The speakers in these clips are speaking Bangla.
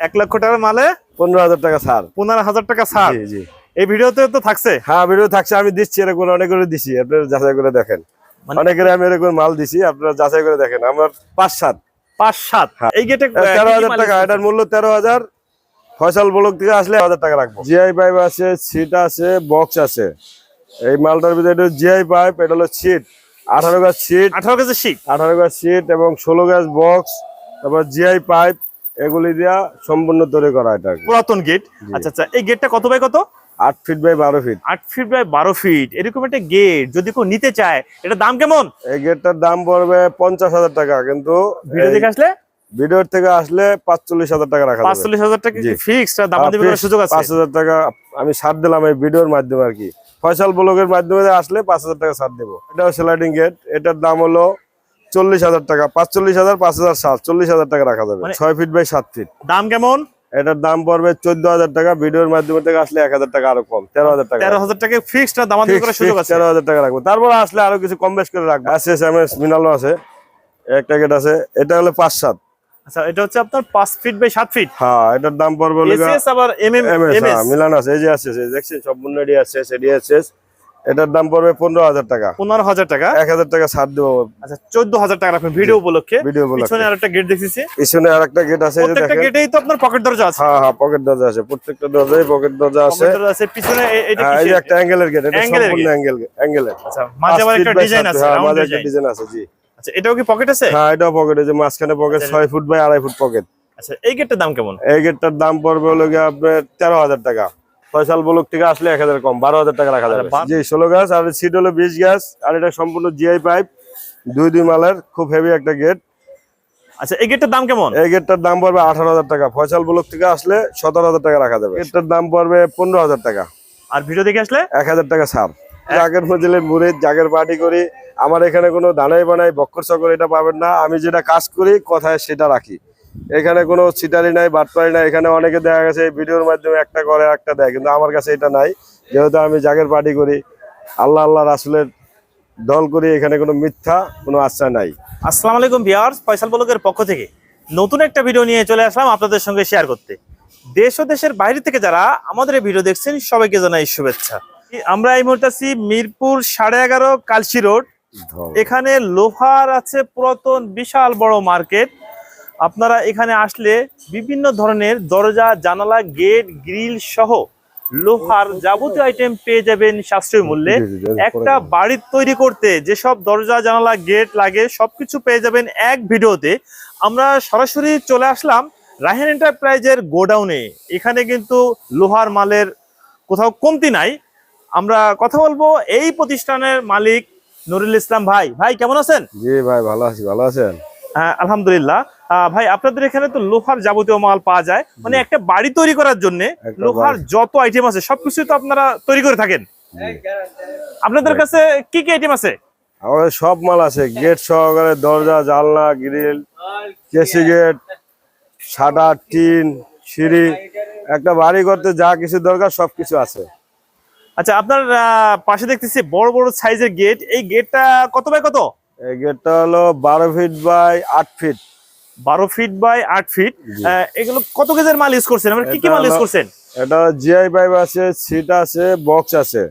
এক লক্ষ টাকার মালে পনেরো হাজার টাকা ছাড়। পনেরো হাজার টাকা ছাড়। জি এই ভিডিওতে তো থাকছে? হ্যাঁ ভিডিও থাকছে আমি দিচ্ছি এরকম অনেক করে দিছি আপনারা যাচাই করে দেখেন। মানে- অনেকের আমি এরকম মাল দিছি আপনারা যাচাই করে দেখেন আমার পাঁচ সাত। পাঁচ সাত? হ্যাঁ। এই গেটে তেরো হাজার টাকা এটার মূল্য তেরো হাজার। ফয়সাল ব্লক থেকে আসলে হাজার টাকা রাখব। জিআই পাইপ আছে সিট আছে বক্স আছে। এই মালটার ভিতরে জিআই পাইপ এটা হলো সিট। আঠারো গাছ সিট। আঠারো শিট আঠারো গাছ সিট এবং ষোলো গাছ বক্স তারপর জিআই পাইপ। এগুলি দিয়া সম্পূর্ণ তৈরি করা এটা পুরাতন গেট আচ্ছা আচ্ছা এই গেটটা কত বাই কত? আট ফিট বাই বারো ফিট আট ফিট বাই বারো ফিট এরকম একটা গেট যদি কেউ নিতে চায় এটা দাম কেমন? এই গেটটার দাম পড়বে পঞ্চাশ হাজার টাকা কিন্তু ভিডিও দেখে আসলে? ভিডিওর থেকে আসলে পাঁচচল্লিশ হাজার টাকা রাখা পাঁচচল্লিশ হাজার টাকা ফিক্সড দাম দিবে সুযোগ আছে? পাঁচ হাজার টাকা আমি ছাড় দিলাম এই ভিডিওর মাধ্যমে আর কি। ফয়সাল ব্লগের মাধ্যমে আসলে পাঁচ হাজার টাকা ছাড় দেবো। এটাও স্লাইডিং গেট এটার দাম হলো চল্লিশ হাজার টাকা পাঁচচল্লিশ হাজার পাঁচ হাজার সাত চল্লিশ হাজার টাকা রাখা যাবে। মানে- ছয় ফিট বাই সাত ফিট। দাম কেমন? এটার দাম পড়বে চোদ্দ হাজার টাকা ভিডিওর মাধ্যমে থেকে আসলে এক হাজার টাকা আরও কম তেরো হাজার টাকা তেরো হাজার টাকা ফিক্সড দাম তেরো হাজার টাকা রাখব। তারপর আসলে আরও কিছু কম বেশ করে রাখব। আছে এস মিনালো আছে একটা গেট আছে এটা হলো পাঁচ সাত। আচ্ছা এটা হচ্ছে আপনার পাঁচ ফিট বাই সাত ফিট? হ্যাঁ এটার দাম পড়বে এসএস আবার এমএম এমএস হ্যাঁ, মিলান আছে এই যে আছে দেখছেন সম্পূর্ণ এডি আছে এডি আছে এটার দাম পড়বে পনেরো হাজার টাকা। পনেরো হাজার টাকা। এক হাজার টাকা ছাড় দেবো। আচ্ছা চোদ্দ হাজার টাকা রাখবেন ভিডিও উপলক্ষে। ভিডিও বলে পিছনে আরেকটা গেট দেখতেছি। পিছনে আর একটা গেট আছে প্রত্যেকটা গেটেই তো আপনার পকেট দরজা আছে। হ্যাঁ হ্যাঁ পকেট দরজা আছে প্রত্যেকটা দরজায় পকেট দরজা আছে। পকেট দরজা আছে পিছনে এটা হ্যাঁ, এই একটা অ্যাঙ্গেলের গেট এটা সম্পূর্ণ। অ্যাঙ্গেল অ্যাঙ্গেলের আচ্ছা মাঝে আবার একটা ডিজাইন আছে হ্যাঁ মাঝে একটা ডিজাইন আছে জি। আচ্ছা এটাও কি পকেট আছে? হ্যাঁ এটাও পকেট যে মাঝখানে পকেট আচ্ছা। ছয় ফুট বাই আড়াই ফুট পকেট আচ্ছা এই গেটটার দাম কেমন? এই গেটটার দাম পড়বে হলো গিয়ে আপনার তেরো হাজার টাকা। ফয়সাল ব্লক থেকে আসলে এক হাজার কম বারো হাজার টাকা রাখা যাবে। জি ষোলো গাছ আর সিট হলো বিশ গাছ আর এটা সম্পূর্ণ জিআই পাইপ দুই দুই মালের খুব হেভি একটা গেট আচ্ছা এই গেটটার দাম কেমন? এই গেটটার দাম পড়বে আঠারো হাজার টাকা ফয়সাল ব্লক থেকে আসলে সতেরো হাজার টাকা রাখা যাবে। গেটটার দাম পড়বে পনেরো হাজার টাকা। আর ভিডিও দেখে আসলে? এক হাজার টাকা ছাড়। জাগের মজিলের মুড়ে জাগের পার্টি করি। আমার এখানে কোনো দানাই বানাই বক্কর চক্কর এটা পাবেন না। আমি যেটা কাজ করি কথায় সেটা রাখি। এখানে কোনো সিটারি নাই বাটপারি নাই। এখানে অনেকে দেখা গেছে এই ভিডিওর মাধ্যমে একটা করে একটা দেয়। কিন্তু আমার কাছে এটা নাই। যেহেতু আমি জাগের পার্টি করি আল্লাহ আল্লাহ রাসুলের দল করি এখানে কোনো মিথ্যা কোনো আশ্রয় নাই। আসসালামু আলাইকুম ভিউয়ার্স ফয়সাল বলকের পক্ষ থেকে নতুন একটা ভিডিও নিয়ে চলে আসলাম আপনাদের সঙ্গে শেয়ার করতে। দেশ ও দেশের বাইরে থেকে যারা আমাদের এই ভিডিও দেখছেন সবাইকে জানাই শুভেচ্ছা। আমরা এই মুহূর্তে আছি মিরপুর সাড়ে এগারো কালসি রোড। এখানে লোহার আছে পুরাতন বিশাল বড় মার্কেট। আপনারা এখানে আসলে বিভিন্ন ধরনের দরজা জানালা গেট গ্রিল সহ লোহার যাবতীয় আইটেম পেয়ে যাবেন সাশ্রয়ী মূল্যে। একটা বাড়ি তৈরি করতে যেসব দরজা জানালা গেট লাগে সবকিছু পেয়ে যাবেন এক ভিডিওতে। আমরা সরাসরি চলে আসলাম রাহেন এন্টারপ্রাইজের গোডাউনে। এখানে কিন্তু লোহার মালের কোথাও কমতি নাই। আমরা কথা বলব এই প্রতিষ্ঠানের মালিক নুরুল ইসলাম ভাই। ভাই কেমন আছেন? জি ভাই ভালো আছি ভালো আছেন? হ্যাঁ, আলহামদুলিল্লাহ। ভাই আপনাদের এখানে তো লোহার যাবতীয় মাল পাওয়া যায়। মানে একটা বাড়ি তৈরি করার জন্য লোহার যত আইটেম আছে সবকিছু তো আপনারা তৈরি করে থাকেন। আপনাদের কাছে কি কি আইটেম আছে? আমাদের সব মাল আছে। গেট সহকারে দরজা জানলা গ্রিল কেসি গেট সাদা টিন সিঁড়ি। একটা বাড়ি করতে যা কিছু দরকার সবকিছু আছে। আচ্ছা আপনার আহ, পাশে দেখতেছি বড় বড় সাইজের গেট এই গেটটা কত বাই কত? এই গেটটা হলো বারো ফিট বাই আট ফিট বারো ফিট বাই আট ফিট। এগুলো কত কেজের মাল ইউজ করছেন? মানে কি কি মাল ইউজ করছেন? এটা জিআই পাইপ আছে সিট আছে বক্স আছে।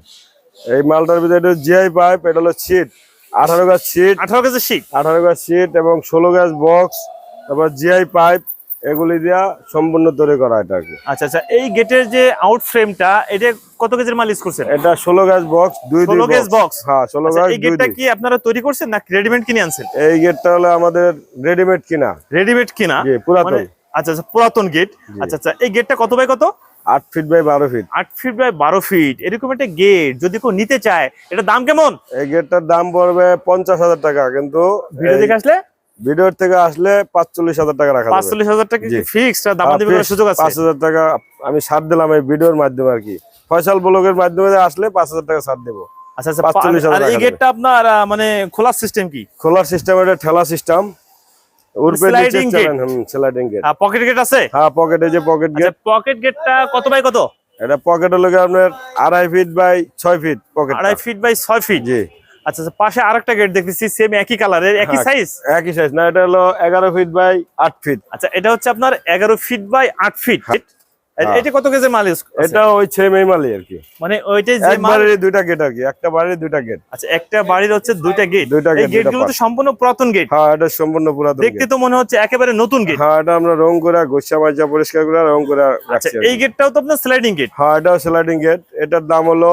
এই মালটার ভিতরে এটা জিআই পাইপ এটা হলো সিট আঠারো গাছ সিট আঠারো কেজির সিট আঠারো গাছ সিট এবং ষোলো গাছ বক্স তারপর জিআই পাইপ এগুলি দিয়া সম্পূর্ণ তৈরি করা এটা আর কি। আচ্ছা আচ্ছা এই গেটের যে আউট ফ্রেমটা এটা কত কেজির মাল ইউজ করছেন? এটা ষোলো গাছ বক্স দুই দুই 16 গজ box? হ্যাঁ ষোলো আচ্ছা, এই গেটটা কি আপনারা তৈরি করছেন না রেডিমেড কিনে আনছেন? এই গেটটা হলো আমাদের রেডিমেড কিনা। রেডিমেড কিনা? জি পুরাতন। মানে আচ্ছা আচ্ছা পুরাতন গেট আচ্ছা আচ্ছা এই গেটটা কত বাই কত? আট ফিট বাই বারো ফিট আট ফিট বাই বারো ফিট এরকম একটা গেট যদি কেউ নিতে চায় এটা দাম কেমন? এই গেটটার দাম পড়বে পঞ্চাশ হাজার টাকা কিন্তু ভিডিও দেখে আসলে? ভিডিওর থেকে আসলে পাঁচচল্লিশ হাজার টাকা রাখা পাঁচচল্লিশ হাজার টাকা ফিক্সড সুযোগ আছে? পাঁচ হাজার টাকা আমি ছাড় দিলাম এই ভিডিওর মাধ্যমে আর কি। ফয়সাল ব্লগের মাধ্যমে আসলে পাঁচ হাজার টাকা ছাড় দেবো। আচ্ছা আচ্ছা 45,000 আর এই গেটটা আপনার মানে খোলার সিস্টেম কি? খোলার সিস্টেম এটা ঠেলা সিস্টেম পকেট গেট আছে? হ্যাঁ পকেটে যে পকেট গেট পকেট গেটটা কত বাই কত? এটা পকেট হলো আপনার আড়াই ফিট বাই ছয় ফিট পকেট আড়াই ফিট বাই ছয় ফিট জি। আচ্ছা আচ্ছা পাশে আরেকটা গেট দেখতেছি সেম একই কালারের একই হ্যাঁ। সাইজ একই সাইজ না এটা হলো এগারো ফিট বাই আট ফিট আচ্ছা এটা হচ্ছে আপনার এগারো ফিট বাই আট ফিট হ্যাঁ। এটা কত কেজি মাল এটা ওই ছেলে মেয়ে মালি আর কি। মানে ওইটাই যে একবারের দুইটা গেট আর কি একটা বাড়ির দুইটা গেট আচ্ছা একটা বাড়ির হচ্ছে দুইটা গেট দুইটা গেট দুইটা তো সম্পূর্ণ পুরাতন গেট হ্যাঁ এটা সম্পূর্ণ পুরাতন দেখতে তো মনে হচ্ছে একেবারে নতুন গেট হ্যাঁ এটা আমরা রং করে গোসা মাজা পরিষ্কার করে রং করে আচ্ছা। এই গেটটাও তো আপনার স্লাইডিং গেট হ্যাঁ এটাও স্লাইডিং গেট এটার দাম হলো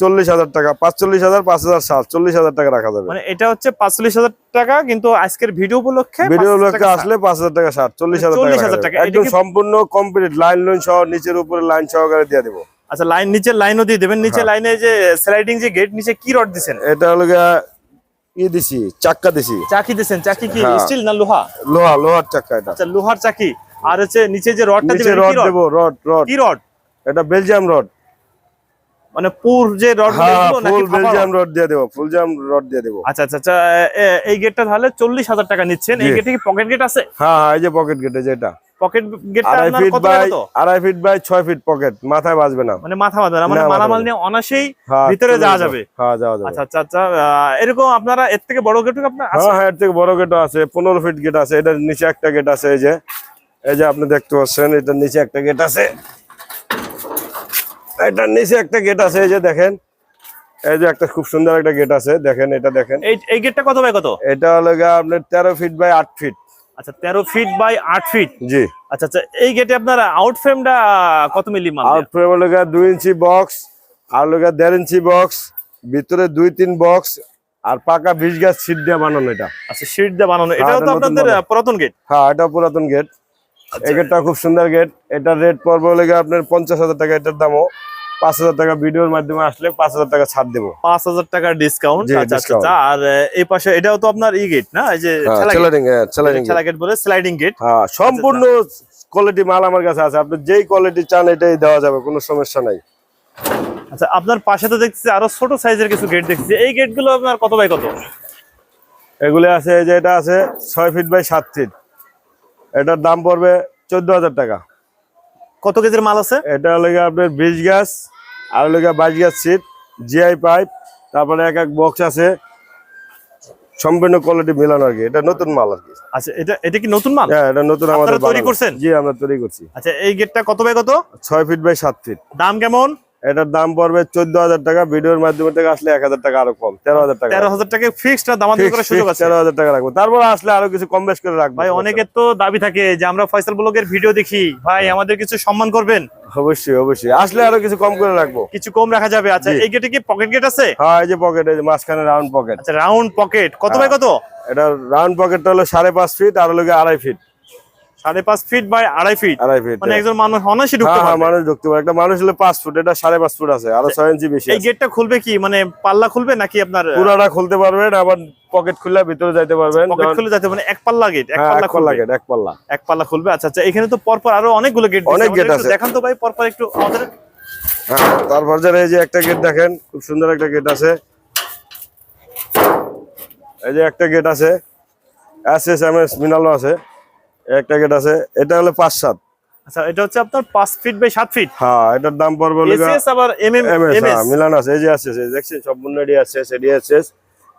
চল্লিশ হাজার টাকা পাঁচচল্লিশ হাজার পাঁচ হাজার সাত চল্লিশ হাজার টাকা রাখা যাবে। মানে এটা হচ্ছে পাঁচচল্লিশ হাজার টাকা কিন্তু আজকের ভিডিও উপলক্ষে ভিডিও 5,000 লোককে টাকা আসলে পাঁচ হাজার টাকা ষাট চল্লিশ হাজার টাকা একদম সম্পূর্ণ কমপ্লিট লাইন লাইন সহ নিচের উপরে লাইন সহকারে দিয়ে দেবো। আচ্ছা লাইন নিচে লাইনও দিয়ে দেবেন। নিচে হ্যাঁ। লাইনে যে স্লাইডিং যে গেট নিচে কি রড দিছেন? এটা হলো গিয়া ই দিছি চাক্কা দিছি। চাকি দিছেন। চাকি কি হ্যাঁ। স্টিল না লোহা? লোহা লোহার চাক্কা এটা। আচ্ছা লোহার চাকি। আর হচ্ছে নিচে যে রডটা দিবেন রড দেবো রড রড কি রড এটা বেলজিয়াম রড মানে পুর যে রড হ্যাঁ ফুল বেলজিয়াম রড? দিয়ে দেবো ফুলজাম রড দিয়ে দেবো। আচ্ছা আচ্ছা আচ্ছা এই গেটটা তাহলে চল্লিশ হাজার টাকা নিচ্ছেন। এই। গেটে কি পকেট গেট আছে? হ্যাঁ হ্যাঁ এই যে পকেট গেটে যেটা। পকেট গেটটা আড়াই ফিট বাই আড়াই ফিট বাই ছয় ফিট পকেট মাথায় বাজবে না। মানে মাথা না, মানে মালামাল নিয়ে অনাসেই হ্যাঁ, ভিতরে যাওয়া যাবে। হ্যাঁ যাওয়া যাবে। আচ্ছা আচ্ছা আচ্ছা এরকম আপনারা এর থেকে বড় গেট আপনার হ্যাঁ হ্যাঁ এর থেকে বড় গেটও আছে পনেরো ফিট গেট আছে এটার নিচে একটা গেট আছে এই যে এই যে আপনি দেখতে পাচ্ছেন এটার নিচে একটা গেট আছে। এটার নিচে একটা গেট আছে এই যে দেখেন। এই যে একটা খুব সুন্দর একটা গেট আছে দেখেন এটা দেখেন। এই গেটটা কত বাই কত? এটা হলো আপনার তেরো ফিট বাই আট ফিট আচ্ছা তেরো ফিট বাই আট ফিট জি। আচ্ছা আচ্ছা এই গেটে আপনার আউট ফ্রেমটা কত মিলি আউট ফ্রেম হলো দুই ইঞ্চি বক্স আর হলো দেড় ইঞ্চি বক্স ভিতরে দুই তিন বক্স আর পাকা বিশ গাছ সিট দিয়ে বানানো এটা। আচ্ছা শিট দিয়ে বানানো। এটা তো আপনাদের পুরাতন গেট হ্যাঁ এটা পুরাতন গেট এই গেটটা খুব সুন্দর গেট এটার রেট পড়বে হলে আপনার পঞ্চাশ হাজার টাকা এটার দামও। পাঁচ হাজার টাকা ভিডিওর মাধ্যমে আসলে পাঁচ হাজার টাকা ছাড় দেবো। পাঁচ হাজার টাকার ডিসকাউন্ট আচ্ছা আচ্ছা। আচ্ছা। আর এই পাশে এটাও তো আপনার ই গেট না? এই যে gate। স্যালারিং স্যালারিং ঠেলা গেট বলে স্লাইডিং গেট হ্যাঁ সম্পূর্ণ কোয়ালিটি মাল আমার কাছে আছে। আপনি যেই কোয়ালিটি চান এটাই দেওয়া যাবে কোনো সমস্যা নাই। আচ্ছা আপনার পাশে তো দেখছি আরও ছোট সাইজের কিছু গেট দেখছি। এই গেটগুলো আপনার কত বাই কত? এগুলো আছে যে এটা আছে ছয় ফিট বাই সাত ফিট এটার দাম পড়বে চোদ্দ হাজার টাকা। কত কেজির মাল আছে? এটা হলো আপনার বিশ গাছ আর গিয়ে বাইশ গাছ সিট জিআই পাইপ তারপরে এক এক বক্স আছে। সম্পূর্ণ কোয়ালিটি মিলানো আর কি এটা নতুন মাল আর কি। আচ্ছা এটা এটা কি নতুন মাল? হ্যাঁ এটা নতুন আমাদের তৈরি। করছেন? জি আমরা তৈরি করছি। আচ্ছা এই গেটটা কত বাই কত? ছয় ফিট বাই সাত ফিট দাম কেমন? এটার দাম পড়বে চোদ্দ হাজার টাকা ভিডিওর মাধ্যমে থেকে আসলে এক হাজার টাকা আরও কম তেরো হাজার টাকা। তেরো হাজার টাকা ফিক্সড আছে। তেরো হাজার টাকা রাখব। তারপর আসলে আরও কিছু কম বেশ করে রাখব। ভাই অনেকের তো দাবি থাকে যে আমরা ফয়সাল ব্লগের ভিডিও দেখি। ভাই আমাদের কিছু সম্মান করবেন? অবশ্যই অবশ্যই। আসলে আরও কিছু কম করে রাখব। কিছু কম রাখা যাবে। আচ্ছা এই গেটে কি পকেট গেট আছে? হ্যাঁ এই যে পকেট এই যে মাঝখানে রাউন্ড পকেট আচ্ছা রাউন্ড পকেট কত বাই কত? এটা রাউন্ড পকেটটা হলো সাড়ে পাঁচ ফিট আর হলো আড়াই ফিট সাড়ে পাঁচ ফিট বাই আড়াই ফিট আড়াই ফিট মানে একজন মানুষ অনায়াসে ঢুকতে হ্যাঁ হ্যাঁ পারবে। মানুষ ঢুকতে পারে একটা মানুষ হলে পাঁচ ফুট এটা সাড়ে পাঁচ ফুট আছে আরও ছয় ইঞ্চি বেশি এই গেটটা খুলবে কি? মানে পাল্লা খুলবে নাকি আপনার পুরাটা খুলতে পারবেন আবার পকেট খুললে ভিতরে যাইতে পারবেন। পকেট খুলে যাতে মানে এক পাল্লা গেট এক হ্যাঁ পাল্লা এক খুলবে। গেট এক পাল্লা। এক পাল্লা খুলবে আচ্ছা আচ্ছা এখানে তো পরপর আরও অনেকগুলো গেট অনেক gate আছে। দেখান তো ভাই পরপর একটু আমাদের। হ্যাঁ তারপর এই যে একটা গেট দেখেন খুব সুন্দর একটা গেট আছে। এই যে একটা গেট আছে। এস এস এম এস মিনালো আছে। একটা গেট আছে এটা হলো পাঁচ সাত। আচ্ছা এটা হচ্ছে আপনার পাঁচ ফিট বাই সাত ফিট হ্যাঁ এটার দাম পড়বে এসএস আবার এমএম এমএস হ্যাঁ, মিলান আছে এই যে আছে দেখছেন সম্পূর্ণ এডি আছে আছে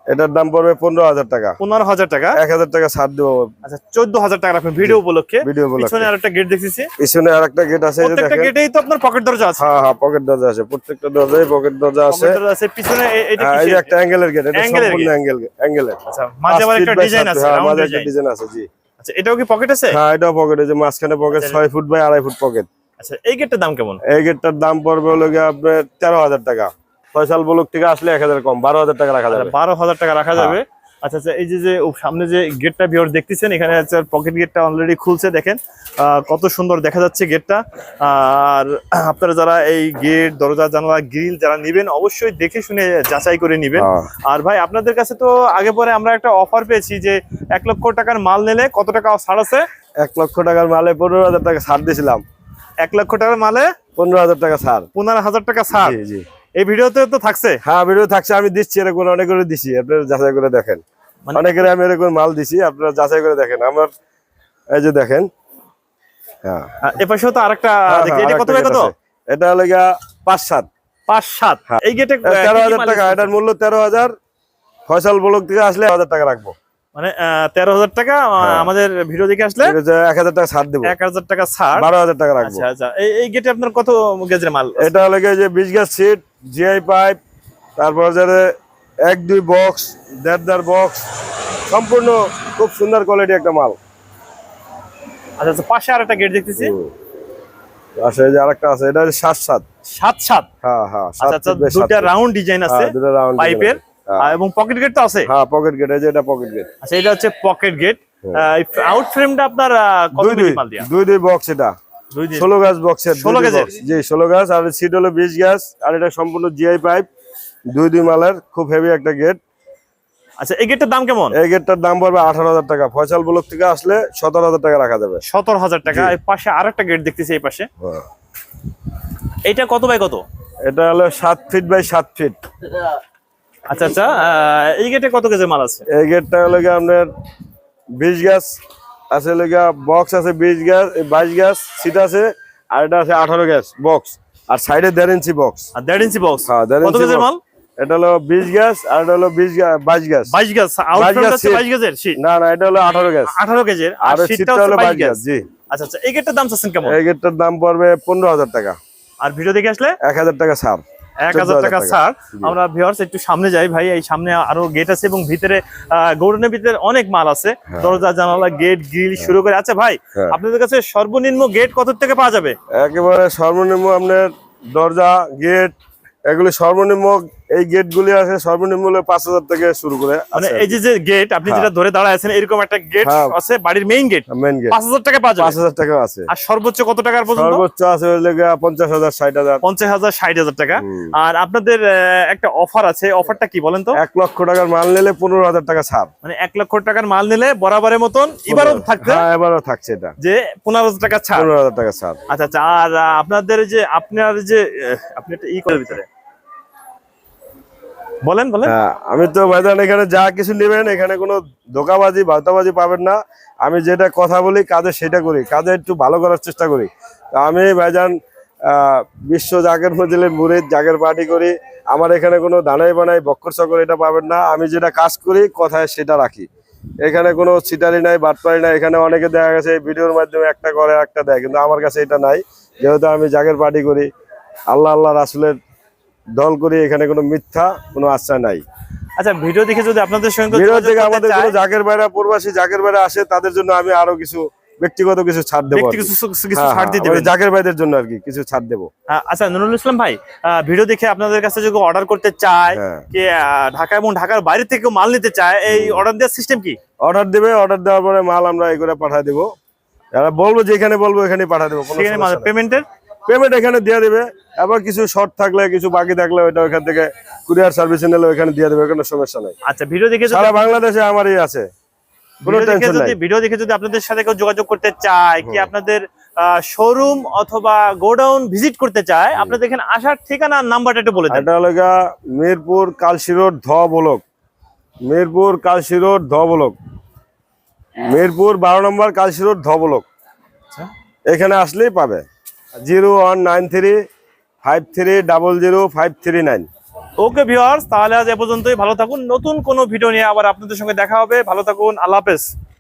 এটার দাম পড়বে পনেরো হাজার টাকা। পনেরো হাজার টাকা? এক হাজার টাকা ছাড় দেবো। আচ্ছা চোদ্দ হাজার টাকা রাখবেন ভিডিও উপলক্ষে। পিছনে আর একটা গেট দেখতেছি। পিছনে আর একটা গেট আছে এই যে প্রত্যেকটা গেটেই তো আপনার পকেট দরজা আছে। হ্যাঁ হ্যাঁ পকেট দরজা আছে প্রত্যেকটা দরজায় পকেট দরজা আছে। পকেট দরজা আছে পিছনে এটা হ্যাঁ এই যে একটা অ্যাঙ্গেলের গেট এটা সম্পূর্ণ অ্যাঙ্গেল অ্যাঙ্গেলের আচ্ছা মাঝে আবার একটা ডিজাইন আছে হ্যাঁ মাঝে একটা ডিজাইন আছে জি। আচ্ছা এটাও কি পকেট আছে? হ্যাঁ এটাও পকেট আছে মাঝখানে পকেট আচ্ছা। ছয় ফুট বাই আড়াই ফুট পকেট আচ্ছা এই গেটটার দাম কেমন? এই গেটটার দাম পড়বে হলো গিয়ে আপনার তেরো হাজার টাকা। ফয়সাল ব্লক থেকে আসলে এক হাজার কম বারো হাজার টাকা রাখা যাবে। বারো হাজার টাকা রাখা হ্যাঁ। যাবে। আচ্ছা আচ্ছা এই যে যে সামনে যে গেটটা ভিউর দেখতেছেন এখানে হচ্ছে পকেট গেটটা অলরেডি খুলছে দেখেন। কত সুন্দর দেখা যাচ্ছে গেটটা আর আপনারা যারা এই গেট দরজা জানালা গ্রিল যারা নিবেন অবশ্যই দেখে শুনে যাচাই করে নিবেন। হ্যাঁ। আর ভাই আপনাদের কাছে তো আগে পরে আমরা একটা অফার পেয়েছি যে এক লক্ষ টাকার মাল নিলে কত টাকা ছাড় আছে? এক লক্ষ টাকার মালে পনেরো হাজার টাকা ছাড় দিয়েছিলাম। এক লক্ষ টাকার মালে পনেরো হাজার টাকা ছাড়। পনেরো হাজার টাকা ছাড়। জি এই ভিডিওতে তো থাকছে? হ্যাঁ ভিডিও থাকছে আমি দিচ্ছি এরকম অনেক করে দিছি আপনারা যাচাই করে দেখেন। অনেকের আমি এরকম মাল দিছি আপনারা যাচাই করে দেখেন। আমার এই যে দেখেন। হ্যাঁ। আহ, এ পাশেও তো আরেকটা হ্যাঁ, হ্যাঁ, এটা কত কত? এটা হলো গিয়া পাঁচ সাত। পাঁচ সাত। হ্যাঁ। এই গেটে তেরো হাজার টাকা এটার মূল্য তেরো হাজার। ফয়সাল ব্লক থেকে আসলে হাজার টাকা রাখব। মানে তেরো হাজার টাকা। আমাদের ভিডিও দেখে আসলে এক হাজার টাকা ছাড় দেবো। এক হাজার টাকা ছাড়। বারো হাজার টাকা রাখব। আচ্ছা আচ্ছা। এই গেটে আপনার কত গেজের মাল এটা হলো যে বিশ গ্যাস সিট জিআই পাইপ তারপর এক দুই বক্স দেড় দেড় বক্স সম্পূর্ণ খুব সুন্দর কোয়ালিটি একটা মাল। আচ্ছা আচ্ছা পাশে আর একটা গেট দেখতেছি আসে যে আরেকটা আছে এটা সাত সাত। সাত সাত? হ্যাঁ হ্যাঁ সাত আচ্ছা আচ্ছা দুটা রাউন্ড ডিজাইন আছে হ্যাঁ, রাউন্ড পাইপের এবং পকেট গেট তো আছে? হ্যাঁ পকেট গেট এই যে এটা পকেট গেট আচ্ছা এটা হচ্ছে পকেট গেট আউট ফ্রেমটা আপনার কত দুই দুই মিলি মাল দিয়া? দুই দুই বক্স এটা। ষোলো গাছ বক্সের 16 গাছের? জি ষোলো গাছ আর সিট হলো বিশ গ্যাস আর এটা সম্পূর্ণ জিআই পাইপ দুই দুই মালের খুব হেভি একটা গেট আচ্ছা এই গেটের দাম কেমন? এই গেটটার দাম পড়বে আঠারো হাজার টাকা। ফয়সাল ব্লক থেকে আসলে সতেরো হাজার টাকা রাখা যাবে। সতেরো হাজার টাকা। এই পাশে আর একটা গেট দেখতেছি এই পাশে। হ্যাঁ। এইটা কত বাই কত? এটা হলো সাত ফিট বাই সাত ফিট আচ্ছা আচ্ছা এই গেটে কত কেজি মাল আছে? এই গেটটা হলো গিয়ে আপনার বিশ গ্যাস আছে হলো গিয়ে বক্স আছে বিশ গ্যাস বাইশ গ্যাস সিট আছে আর এটা আছে আঠারো গ্যাস বক্স আর সাইডে দেড় ইঞ্চি বক্স আর দেড় ইঞ্চি বক্স হ্যাঁ দেড় কত ইঞ্চি মাল? এটা হলো বিশ গ্যাস আর এটা হলো বিশ গ্যাস বাইশ গ্যাস বাইশ গ্যাস 22 গ্যাস sheet। বাইশ গ্যাসের শীট না না এটা হলো আঠারো গ্যাস আঠারো কেজির আর শীটটা হলো গ্যাস গ্যাস জি। আচ্ছা আচ্ছা এই গেটটার দাম চাচ্ছেন কেমন? এই গেটটার দাম পড়বে পনেরো হাজার টাকা। আর ভিডিও দেখে আসলে? এক হাজার টাকা ছাড়। এক হাজার টাকা। ছাড়। আমরা একটু সামনে যাই ভাই এই সামনে আরও গেট আছে এবং ভিতরে গৌরনের ভিতরে অনেক মাল আছে। দরজা জানালা গেট গ্রিল শুরু করে। আচ্ছা ভাই হ্যাঁ। আপনাদের কাছে সর্বনিম্ন গেট কত থেকে পাওয়া যাবে? একেবারে সর্বনিম্ন আপনার দরজা গেট এগুলি সর্বনিম্ন এই গেট গুলি আছে সর্বনিম্ন পাঁচ হাজার থেকে শুরু করে মানে এই যে গেট আপনি যেটা ধরে দাঁড়ায় আছেন এরকম একটা গেট হ্যাঁ। আছে বাড়ির মেইন গেট মেন গেট পাঁচ হাজার টাকা পাওয়া পাঁচ হাজার টাকা আছে। আর সর্বোচ্চ কত টাকার পর্যন্ত? সর্বোচ্চ আছে পঞ্চাশ হাজার ষাট হাজার। পঞ্চাশ হাজার ষাট হাজার টাকা। আর আপনাদের একটা অফার আছে অফারটা কি বলেন তো? এক লক্ষ টাকার মাল নিলে পনেরো হাজার টাকা ছাড়। মানে এক লক্ষ টাকার মাল নিলে বরাবরের মতন এবারও থাকবে হ্যাঁ এবারও থাকছে এটা। যে পনেরো হাজার টাকা ছাড়। পনেরো হাজার টাকা ছাড়। আচ্ছা আচ্ছা আর আপনাদের যে আপনার যে আপনি একটা ই করার ভিতরে। বলেন বলেন। হ্যাঁ আমি তো ভাইজান এখানে যা কিছু নেবেন, এখানে কোনো ধোকাবাজি বার্তাবাজি পাবেন না। আমি যেটা কথা বলি, কাজে সেটা করি, কাজে একটু ভালো করার চেষ্টা করি। আমি ভাইজান বিশ্ব জাগের মজিলের মুড়ির জাগের পার্টি করি, আমার এখানে কোনো দানাই বানাই, বক্কর চকর এটা পাবেন না। আমি যেটা কাজ করি, কথায় সেটা রাখি। এখানে কোনো ছিটারি নাই, বাটপারি নাই, এখানে অনেকে দেখা গেছে ভিডিওর মাধ্যমে একটা করে, একটা দেয়, কিন্তু আমার কাছে এটা নাই। যেহেতু আমি জাগের পার্টি করি, আল্লাহ আল্লাহ রাসুলের দল করি এখানে কোনো মিথ্যা কোনো আশ্রয় নাই। আচ্ছা ভিডিও দেখে যদি আপনাদের সঙ্গে যোগাযোগ থেকে আমাদের কোনো জাকের বাইরা প্রবাসী জাকের বাইরা আসে তাদের জন্য আমি আরও কিছু ব্যক্তিগত কিছু ছাড় দেবো কিছু কিছু ছাড় দিয়ে দেবেন। জাকের ভাইদের জন্য আর কি কিছু ছাড় দেবো। আচ্ছা নুরুল ইসলাম ভাই ভিডিও দেখে আপনাদের কাছে যদি অর্ডার করতে চায় হ্যাঁ। কি ঢাকা এবং ঢাকার বাইরে থেকে মাল নিতে চায় এই অর্ডার দেওয়ার সিস্টেম কি? অর্ডার দেবে অর্ডার দেওয়ার পরে মাল আমরা এই করে পাঠিয়ে দেবো। যারা বলব যেখানে বলব এখানে পাঠিয়ে দেবো পেমেন্টের পেমেন্ট এখানে দিয়ে দেবে। আবার কিছু শর্ট থাকলে কিছু বাকি থাকলে ওইটা ওইখান থেকে কুরিয়ার সার্ভিস নিলে ওইখানে দিয়ে দেবে কোনো সমস্যা নাই। আচ্ছা ভিডিও দেখে সারা বাংলাদেশে আমারই আছে। কোনো টেনশন যদি নাই। ভিডিও দেখে যদি আপনাদের সাথে কেউ যোগাযোগ করতে চায় কি আপনাদের শোরুম অথবা গোডাউন ভিজিট করতে চায় আপনাদের এখানে আসার ঠিকানা নাম্বারটা একটু বলে দেন। এটা হলো মিরপুর কালশি রোড ধ বলক। মিরপুর কালশি রোড ধ বলক। মিরপুর বারো নম্বর কালশি রোড ধ বলক। আচ্ছা। এখানে আসলেই পাবে। Zero one nine three five three double zero five three nine. Okay viewers তাহলে আজ এ পর্যন্তই। ভালো থাকুন। নতুন কোনো ভিডিও নিয়ে আবার আপনাদের সঙ্গে দেখা হবে। ভালো থাকুন। আল্লাহ হাফেজ।